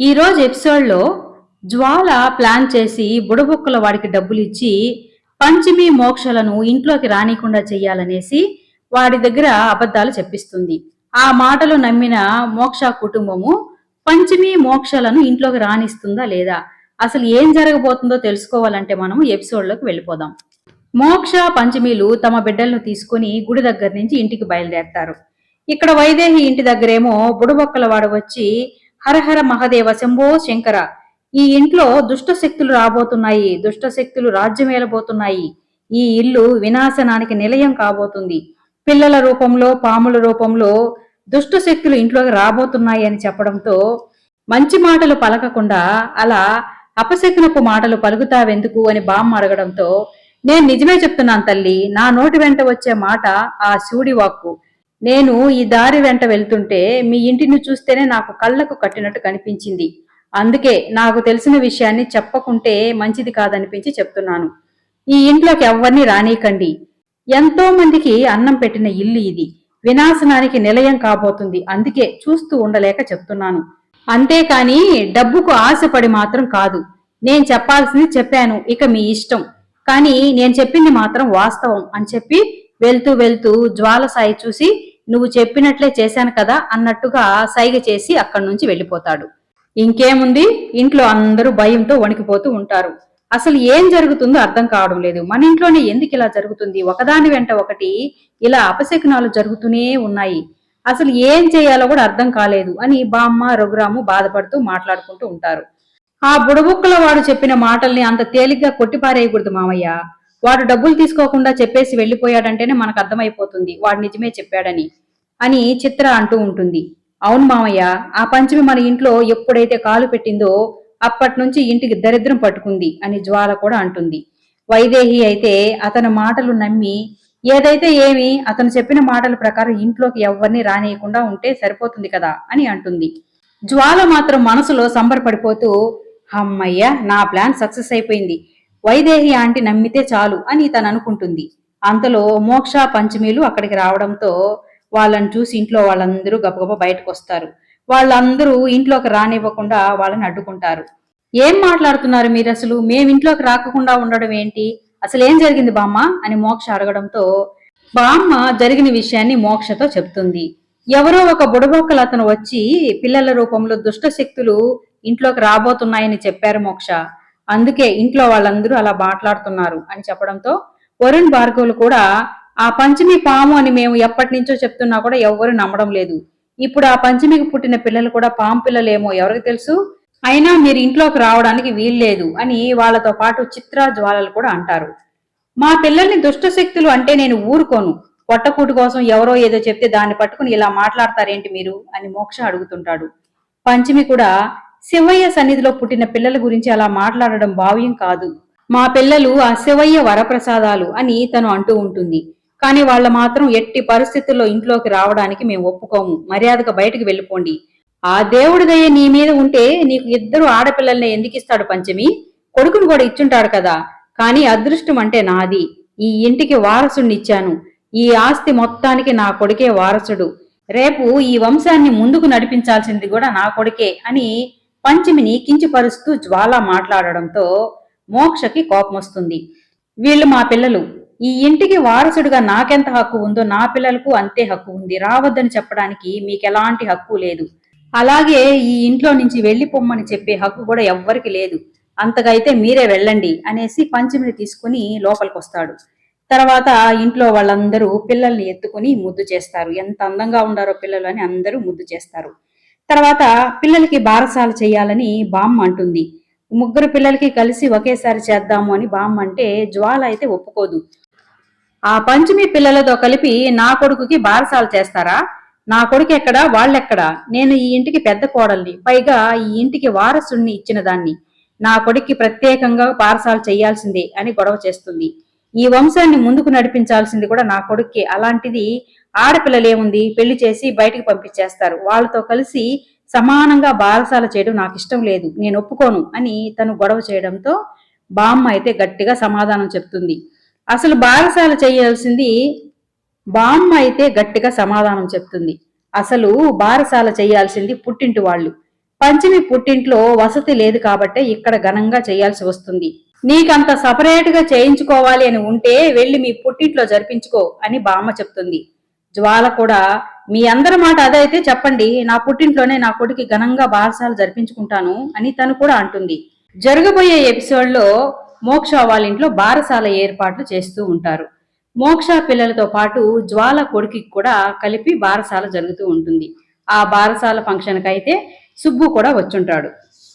ఈ రోజు ఎపిసోడ్లో జ్వాల ప్లాన్ చేసి బుడబుక్కల వాడికి డబ్బులు ఇచ్చి పంచమి మోక్షలను ఇంట్లోకి రానికుండా చెయ్యాలనేసి వాడి దగ్గర అబద్ధాలు చెప్పిస్తుంది. ఆ మాటలు నమ్మిన మోక్ష కుటుంబము పంచమి మోక్షలను ఇంట్లోకి రానిస్తుందా లేదా? అసలు ఏం జరగబోతుందో తెలుసుకోవాలంటే మనము ఎపిసోడ్లోకి వెళ్ళిపోదాం. మోక్ష పంచమిలు తమ బిడ్డలను తీసుకుని గుడి దగ్గర నుంచి ఇంటికి బయలుదేరతారు. ఇక్కడ వైదేహి ఇంటి దగ్గరేమో బుడబొక్కల వాడు వచ్చి హరహర మహదేవ శంభో శంకర. ఈ ఇంట్లో దుష్ట శక్తులు రాబోతున్నాయి. దుష్ట శక్తులు రాజ్యమేలబోతున్నాయి ఈ ఇల్లు వినాశనానికి నిలయం కాబోతుంది. పిల్లల రూపంలో పాముల రూపంలో దుష్ట శక్తులు ఇంట్లోకి రాబోతున్నాయి అని చెప్పడంతో మంచి మాటలు పలకకుండా అలా అపశకునపు మాటలు పలుకుతావెందుకు అని బామ్మ అడగడంతో నేను నిజమే చెప్తున్నాను తల్లి. నా నోటి వెంట వచ్చే మాట ఆ శివుడి వాక్కు నేను ఈ దారి వెంట వెళ్తుంటే మీ ఇంటిని చూస్తేనే నాకు కళ్ళకు కట్టినట్టు కనిపించింది. అందుకే నాకు తెలిసిన విషయాన్ని చెప్పకుంటే మంచిది కాదనిపించి చెప్తున్నాను. ఈ ఇంట్లోకి ఎవరిని రానీకండి ఎంతో మందికి అన్నం పెట్టిన ఇల్లు ఇది. వినాశనానికి నిలయం కాబోతుంది. అందుకే చూస్తూ ఉండలేక చెప్తున్నాను. అంతేకాని డబ్బుకు ఆశపడి మాత్రం కాదు. నేను చెప్పాల్సింది చెప్పాను. ఇక మీ ఇష్టం. కానీ నేను చెప్పింది మాత్రం వాస్తవం అని చెప్పి వెళ్తూ వెళ్తూ జ్వాలసాయి చూసి నువ్వు చెప్పినట్లే చేశాను కదా అన్నట్టుగా సైగ చేసి అక్కడి నుంచి వెళ్ళిపోతాడు. ఇంకేముంది? ఇంట్లో అందరూ భయంతో వణికిపోతూ ఉంటారు. అసలు ఏం జరుగుతుందో అర్థం కావడం లేదు. మన ఇంట్లోనే ఎందుకు ఇలా జరుగుతుంది? ఒకదాని వెంట ఒకటి ఇలా అపశకునాలు జరుగుతూనే ఉన్నాయి. అసలు ఏం చేయాలో కూడా అర్థం కాలేదు అని బామ్మ రఘురాము బాధపడుతూ మాట్లాడుకుంటూ ఉంటారు. ఆ బుడబుక్కల వాడు చెప్పిన మాటల్ని అంత తేలిగ్గా కొట్టిపారేయకూడదు మామయ్య. వాడు డబ్బులు తీసుకోకుండా చెప్పేసి వెళ్ళిపోయాడంటేనే మనకు అర్థమైపోతుంది. వాడు నిజమే చెప్పాడని అని చిత్ర అంటూ ఉంటుంది. అవును మామయ్య ఆ పంచమి మన ఇంట్లో ఎప్పుడైతే కాలు పెట్టిందో అప్పటి నుంచి ఇంటికి దరిద్రం పట్టుకుంది అని జ్వాల కూడా అంటుంది. వైదేహి అయితే అతని మాటలు నమ్మి ఏదైతే ఏమి అతను చెప్పిన మాటల ప్రకారం ఇంట్లోకి ఎవరిని రానియకుండా ఉంటే సరిపోతుంది కదా అని అంటుంది. జ్వాల మాత్రం మనసులో సంబరపడిపోతూ అమ్మయ్య నా ప్లాన్ సక్సెస్ అయిపోయింది. వైదేహి ఆంటీ నమ్మితే చాలు అని తను అనుకుంటుంది. అంతలో మోక్ష పంచమీలు అక్కడికి రావడంతో వాళ్ళని చూసి ఇంట్లో వాళ్ళందరూ గబగబ బయటకు వస్తారు వాళ్ళందరూ ఇంట్లోకి రానివ్వకుండా వాళ్ళని అడ్డుకుంటారు. ఏం మాట్లాడుతున్నారు మీరు అసలు మేము ఇంట్లోకి రాకుండా ఉండడం ఏంటి? అసలు ఏం జరిగింది బామ్మ? అని మోక్ష అడగడంతో బామ్మ జరిగిన విషయాన్ని మోక్షతో చెప్తుంది. ఎవరో ఒక బుడబొక్కలు అతను వచ్చి పిల్లల రూపంలో దుష్ట శక్తులు ఇంట్లోకి రాబోతున్నాయని చెప్పారు మోక్ష. అందుకే ఇంట్లో వాళ్ళందరూ అలా మాట్లాడుతున్నారు అని చెప్పడంతో వరుణ్ భార్గవులు కూడా ఆ పంచమి పాము అని మేము ఎప్పటి నుంచో చెప్తున్నా కూడా ఎవ్వరూ నమ్మడం లేదు. ఇప్పుడు ఆ పంచమికి పుట్టిన పిల్లలు కూడా పాము పిల్లలేమో ఎవరికి తెలుసు? అయినా మీరు ఇంట్లోకి రావడానికి వీల్లేదు అని వాళ్ళతో పాటు చిత్ర జ్వాలలు కూడా అంటారు. మా పిల్లల్ని దుష్ట శక్తులు అంటే నేను ఊరుకోను. పొట్టకూటు కోసం ఎవరో ఏదో చెప్తే దాన్ని పట్టుకుని ఇలా మాట్లాడతారేంటి మీరు? అని మోక్ష అడుగుతుంటాడు. పంచమి కూడా శివయ్య సన్నిధిలో పుట్టిన పిల్లల గురించి అలా మాట్లాడడం భావ్యం కాదు. మా పిల్లలు ఆ శివయ్య వరప్రసాదాలు అని తను అంటూ ఉంటుంది. కానీ వాళ్ళ మాత్రం ఎట్టి పరిస్థితుల్లో ఇంట్లోకి రావడానికి మేము ఒప్పుకోము. మర్యాదగా బయటకు వెళ్ళిపోండి. ఆ దేవుడి దయ నీ మీద ఉంటే నీకు ఇద్దరు ఆడపిల్లల్ని ఎందుకు ఇస్తాడు పంచమి? కొడుకును కూడా ఇచ్చుంటాడు కదా. కానీ అదృష్టం అంటే నాది. ఈ ఇంటికి వారసుడిని ఇచ్చాను. ఈ ఆస్తి మొత్తానికి నా కొడుకే వారసుడు. రేపు ఈ వంశాన్ని ముందుకు నడిపించాల్సింది కూడా నా కొడుకే అని పంచమిని కించపరుస్తూ జ్వాల మాట్లాడడంతో మోక్షకి కోపం వస్తుంది వీళ్ళు మా పిల్లలు ఈ ఇంటికి వారసుడిగా నాకెంత హక్కు ఉందో నా పిల్లలకు అంతే హక్కు ఉంది రావద్దని చెప్పడానికి మీకు ఎలాంటి హక్కు లేదు. అలాగే ఈ ఇంట్లో నుంచి వెళ్ళిపోమ్మని చెప్పే హక్కు కూడా ఎవ్వరికి లేదు. అంతకైతే మీరే వెళ్ళండి అనేసి పంచమిని తీసుకుని లోపలికి వస్తాడు తర్వాత ఇంట్లో వాళ్ళందరూ పిల్లల్ని ఎత్తుకుని ముద్దు చేస్తారు. ఎంత అందంగా ఉండారో పిల్లలు అని అందరూ ముద్దు చేస్తారు. తర్వాత పిల్లలకి బారసాలు చేయాలని బామ్మ అంటుంది. ముగ్గురు పిల్లలకి కలిసి ఒకేసారి చేద్దాము అని బామ్మ అంటే జ్వాల అయితే ఒప్పుకోదు. ఆ పంచమి పిల్లలతో కలిపి నా కొడుకుకి బారసాలు చేస్తారా? నా కొడుకు ఎక్కడా? వాళ్ళెక్కడా? నేను ఈ ఇంటికి పెద్ద కోడల్ని పైగా ఈ ఇంటికి వారసుణ్ణి ఇచ్చిన దాన్ని. నా కొడుక్కి ప్రత్యేకంగా బారసాలు చేయాల్సిందే అని గొడవ చేస్తుంది. ఈ వంశాన్ని ముందుకు నడిపించాల్సింది కూడా నా కొడుక్కే. అలాంటిది ఆడపిల్లలేముంది? పెళ్ళి చేసి బయటికి పంపించేస్తారు. వాళ్ళతో కలిసి సమానంగా బారసాల చేయడం నాకు ఇష్టం లేదు. నేను ఒప్పుకోను అని తను గొడవ చేయడంతో బామ్మ అయితే గట్టిగా సమాధానం చెప్తుంది. అసలు బారసాల చేయాల్సింది బామ్మ అయితే గట్టిగా సమాధానం చెప్తుంది. అసలు బారసాల చేయాల్సింది పుట్టింటి వాళ్ళు. పంచమి పుట్టింట్లో వసతి లేదు కాబట్టే ఇక్కడ ఘనంగా చేయాల్సి వస్తుంది. నీకంత సపరేట్గా చేయించుకోవాలి అని ఉంటే వెళ్ళి మీ పుట్టింట్లో జరిపించుకో అని బామ్మ చెప్తుంది. జ్వాల కూడా మీ అందరి మాట అదైతే చెప్పండి నా పుట్టింట్లోనే నా కొడుకు ఘనంగా బారసాలు జరిపించుకుంటాను అని తను కూడా అంటుంది. జరగబోయే ఎపిసోడ్లో మోక్ష వాళ్ళ ఇంట్లో బారసాల ఏర్పాట్లు చేస్తూ ఉంటారు. మోక్ష పిల్లలతో పాటు జ్వాల కొడుకి కూడా కలిపి బారసాల జరుగుతూ ఉంటుంది. ఆ బారసాల ఫంక్షన్కి అయితే సుబ్బు కూడా వచ్చుంటాడు.